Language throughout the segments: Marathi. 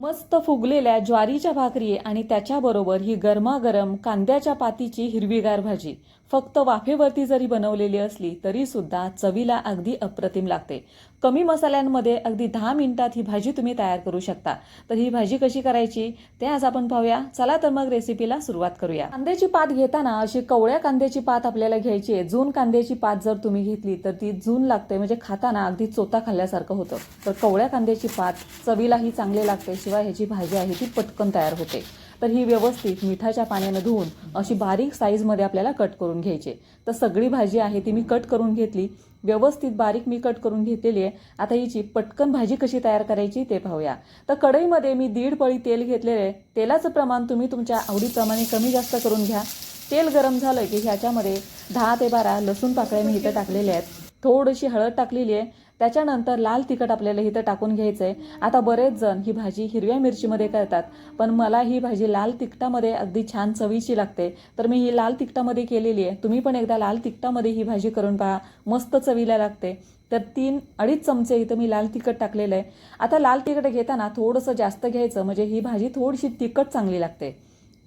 मस्त फुगलेल्या ज्वारीच्या भाकरी आणि त्याच्याबरोबर ही गरमागरम कांद्याच्या पातीची हिरवीगार भाजी. फक्त वाफेवरती जरी बनवलेली असली तरी सुद्धा चवीला अगदी अप्रतिम लागते. कमी मसाल्यांमध्ये अगदी दहा मिनिटात ही भाजी तुम्ही तयार करू शकता. तर ही भाजी कशी करायची ते आज आपण पाहूया. चला तर मग रेसिपीला सुरुवात करूया. कांद्याची पात घेताना अशी कवळ्या कांद्याची पात आपल्याला घ्यायची आहे. जून कांद्याची पात जर तुम्ही घेतली तर ती जून लागते म्हणजे खाताना अगदी चोता खाल्ल्यासारखं होतं. तर कवळ्या कांद्याची पात चवीलाही चांगली लागते शिवाय ह्याची भाजी आहे ती पटकन तयार होते. तर ही व्यवस्थित मिठाच्या पाण्यानं धुवून अशी बारीक साईजमध्ये आपल्याला कट करून घ्यायची तर सगळी भाजी आहे ती मी कट करून घेतली. व्यवस्थित बारीक मी कट करून घेतलेली आहे. आता हिची पटकन भाजी कशी तयार करायची ते पाहूया. तर कढईमध्ये मी दीड पळी तेल घेतलेले आहे. तेलाचं प्रमाण तुम्ही तुमच्या आवडीप्रमाणे कमी जास्त करून घ्या. तेल गरम झालं की ह्याच्यामध्ये दहा ते बारा लसूण पाकळ्या मी इथं टाकलेल्या आहेत. थोडीशी हळद टाकलेली आहे. त्याच्यानंतर लाल तिखट आपल्याला इथं टाकून घ्यायचं आहे आता बरेच जण ही भाजी हिरव्या मिरचीमध्ये करतात पण मला ही भाजी लाल तिखटामध्ये अगदी छान चवीची लागते. तर मी ही लाल तिखटामध्ये केलेली आहे. तुम्ही पण एकदा लाल तिखटामध्ये ही भाजी करून पहा. मस्त चवीला लागते. तर तीन अडीच चमचे इथं मी लाल तिखट टाकलेलं आहे. आता लाल तिखट घेताना थोडंसं जास्त घ्यायचं म्हणजे ही भाजी थोडीशी तिखट चांगली लागते.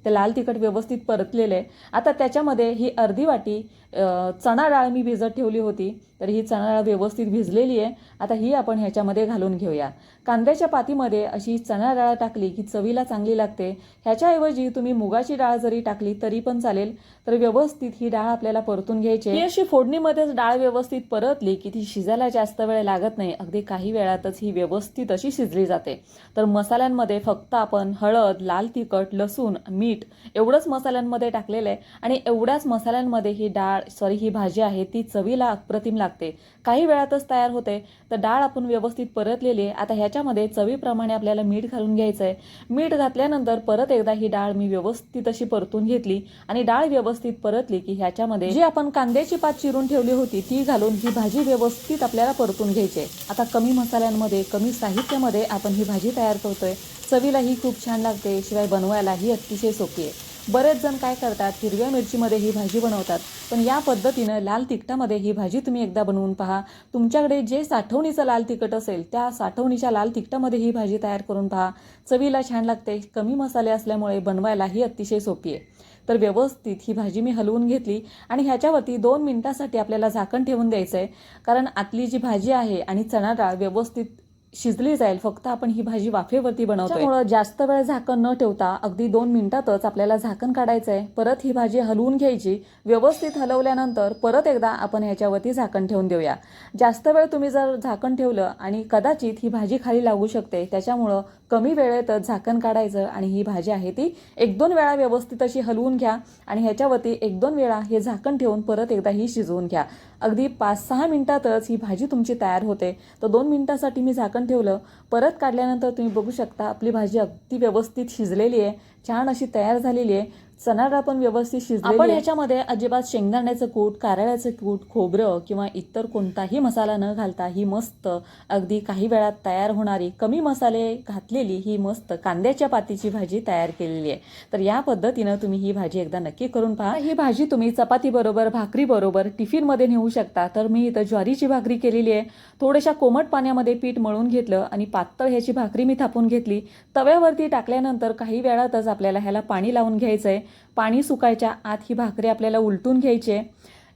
ते लाल तिखट व्यवस्थित परतलेलं आहे. आता त्याच्यामध्ये ही अर्धी वाटी चणा डाळ मी भिजत ठेवली होती तर ही चणा डाळ व्यवस्थित भिजलेली आहे. आता ही आपण ह्याच्यामध्ये घालून घेऊया. कांद्याच्या पातीमध्ये अशी चणा डाळ टाकली की चवीला चांगली लागते. ह्याच्याऐवजी तुम्ही मुगाची डाळ जरी टाकली तरी पण चालेल तर व्यवस्थित ही डाळ आपल्याला परतून घ्यायची ही अशी फोडणीमध्येच डाळ व्यवस्थित परतली की ती शिजायला जास्त वेळ लागत नाही. अगदी काही वेळातच ही व्यवस्थित अशी शिजली जाते. तर मसाल्यांमध्ये फक्त आपण हळद लाल तिखट लसूण मीठ एवढंच मसाल्यांमध्ये टाकलेलं आहे आणि एवढ्याच मसाल्यांमध्ये ही डाळ सॉरी ही भाजी आहे ती चवीला अप्रतिम लागते. काही वेळातच तयार होते तर डाळ आपण व्यवस्थित परतलेली आहे. आता ह्याच्यामध्ये चवीप्रमाणे आपल्याला मीठ घालून घ्यायचं आहे मीठ घातल्यानंतर परत एकदा ही डाळ मी व्यवस्थित अशी परतून घेतली आणि डाळ व्यवस्थित परतली की ह्याच्यामध्ये जी आपण कांद्याची पात चिरून ठेवली होती ती घालून ही भाजी व्यवस्थित आपल्याला परतून घ्यायची आहे. आता कमी मसाल्यांमध्ये कमी साहित्यामध्ये आपण ही भाजी तयार करतोय. चवीलाही खूप छान लागते शिवाय बनवायलाही अतिशय सोपी आहे. बरेच जण काय करतात हिरव्या मिरचीमध्ये ही भाजी बनवतात. पण या पद्धतीनं लाल तिखटामध्ये ही भाजी तुम्ही एकदा बनवून पहा. तुमच्याकडे जे साठवणीचं लाल तिखट असेल त्या साठवणीच्या लाल तिखटामध्ये ही भाजी तयार करून पहा. चवीला छान लागते. कमी मसाले असल्यामुळे बनवायलाही अतिशय सोपी आहे. तर व्यवस्थित ही भाजी मी हलवून घेतली आणि ह्याच्यावरती दोन मिनिटासाठी आपल्याला झाकण ठेवून द्यायचं आहे कारण आतली जी भाजी आहे आणि चणा डाळ व्यवस्थित शिजली जाईल. फक्त आपण ही भाजी वाफेवरती बनवतो जास्त वेळ झाकण न ठेवता अगदी दोन मिनिटातच आपल्याला झाकण काढायचं आहे परत ही भाजी हलवून घ्यायची. व्यवस्थित हलवल्यानंतर परत एकदा आपण ह्याच्यावरती झाकण ठेवून देऊया. जास्त वेळ तुम्ही जर झाकण ठेवलं आणि कदाचित ही भाजी खाली लागू शकते त्याच्यामुळं कमी वेळेतच झाकण काढायचं आणि ही भाजी आहे ती एक दोन वेळा व्यवस्थित अशी हलवून घ्या आणि ह्याच्यावरती एक दोन वेळा हे झाकण ठेवून परत एकदा ही शिजवून घ्या. अगदी पाच सहा मिनटातच ही भाजी तुमची तयार होते. तर दोन मिनटासाठी मी झाकण ठेवलं. परत काढल्यानंतर तुम्ही बघू शकता आपली भाजी अगदी व्यवस्थित शिजलेली आहे. छान अशी तयार झालेली आहे. चणा डाळ पण व्यवस्थित शिजली आपण ह्याच्यामध्ये अजिबात शेंगदाण्याचं कूट कारळ्याचं कूट खोबरं किंवा इतर कोणताही मसाला न घालता ही मस्त अगदी काही वेळात तयार होणारी कमी मसाले घातलेली ही मस्त कांद्याच्या पातीची भाजी तयार केलेली आहे. तर या पद्धतीनं तुम्ही ही भाजी एकदा नक्की करून पहा. ही भाजी तुम्ही चपाती बरोबर भाकरी बरोबर टिफिनमध्ये नेऊ शकता. तर मी इथं ज्वारीची भाकरी केलेली आहे. थोड्याशा कोमट पाण्यामध्ये पीठ मळून घेतलं आणि पातळ ह्याची भाकरी मी थापून घेतली. तव्यावरती टाकल्यानंतर काही वेळातच आपल्याला ह्याला पाणी लावून घ्यायचं आहे पाणी सुकायच्या आत ही भाकरी आपल्याला उलटून घ्यायची आहे.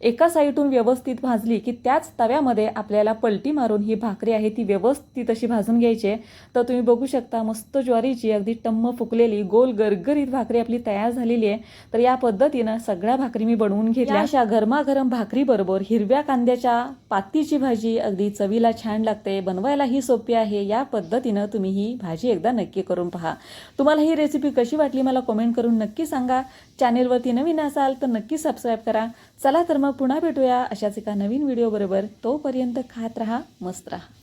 एका साईडून व्यवस्थित भाजली की त्याच तव्यामध्ये आपल्याला पलटी मारून ही भाकरी आहे ती व्यवस्थित अशी भाजून घ्यायची आहे. तर तुम्ही बघू शकता मस्त ज्वारीची अगदी टम्म फुकलेली गोल गरगरीत भाकरी आपली तयार झालेली आहे. तर या पद्धतीनं सगळ्या भाकरी मी बनवून घेतल्या. अशा गरमागरम भाकरी बरोबर हिरव्या कांद्याच्या पातीची भाजी अगदी चवीला छान लागते बनवायलाही सोपी आहे. या पद्धतीनं तुम्ही ही भाजी एकदा नक्की करून पहा. तुम्हाला ही रेसिपी कशी वाटली मला कमेंट करून नक्की सांगा. चॅनेलवरती नवीन असाल तर नक्की सबस्क्राईब करा. चला तर मग पुन्हा भेटूया अशाच एका नवीन व्हिडिओबरोबर तोपर्यंत खात राहा मस्त राहा.